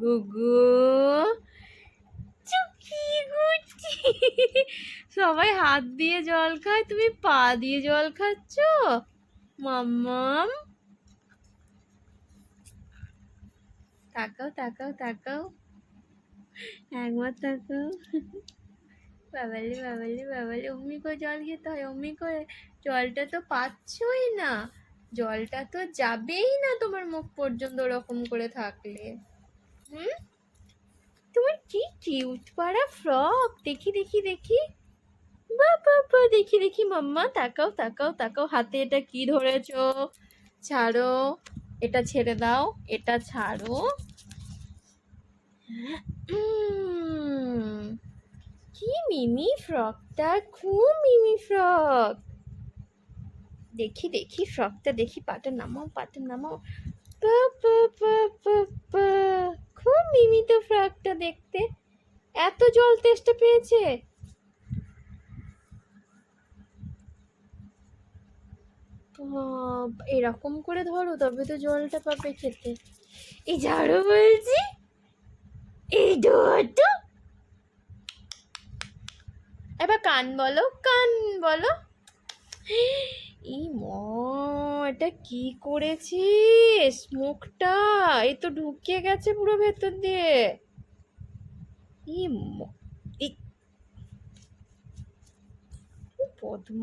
গুগু। সবাই হাত দিয়ে জল খায়, তুমি পা দিয়ে জল খাচ্ছ? মাম্মাম। তাকাও তাকাও তাকাও। একবার তাকাও। বাবালি বাবালি বাবালি, অমনি করে জল খেতে হয়, অমনি করে জলটা তো পাচ্ছই না। জলটা তো যাবেই না তোমার মুখ পর্যন্ত ওরকম করে থাকলে। হুম? তোমার কি কিউট পাড়া ফ্রক দেখি দেখি দেখি। বা বাবা দেখি দেখি, মাম্মা, তাকাও তাকাও তাকাও। হাতে এটা কি ধরেছো? ছাড়ো। এটা ছেড়ে দাও, এটা ছাড়ো। কি মিমি ফ্রকটা খুব মিমি ফ্রক দেখি দেখি ফ্রকটা দেখি। পাটা নামাও পাটা নামাও। পা পা পা খুব মিমি তো ফ্রকটা দেখতে। এত জল তেষ্টা পেয়েছে। এরকম করে ধরো, তবে তো জলটা পাবে খেতে। এই ঝাড়ু বলছি, এই ধরতো এবার কান বলো কান বলো। এটা কি করেছিস? মুখটা এই তো ঢুকিয়ে গেছে পুরো ভেতর দিয়ে। পদ্ম ম- এই বদমা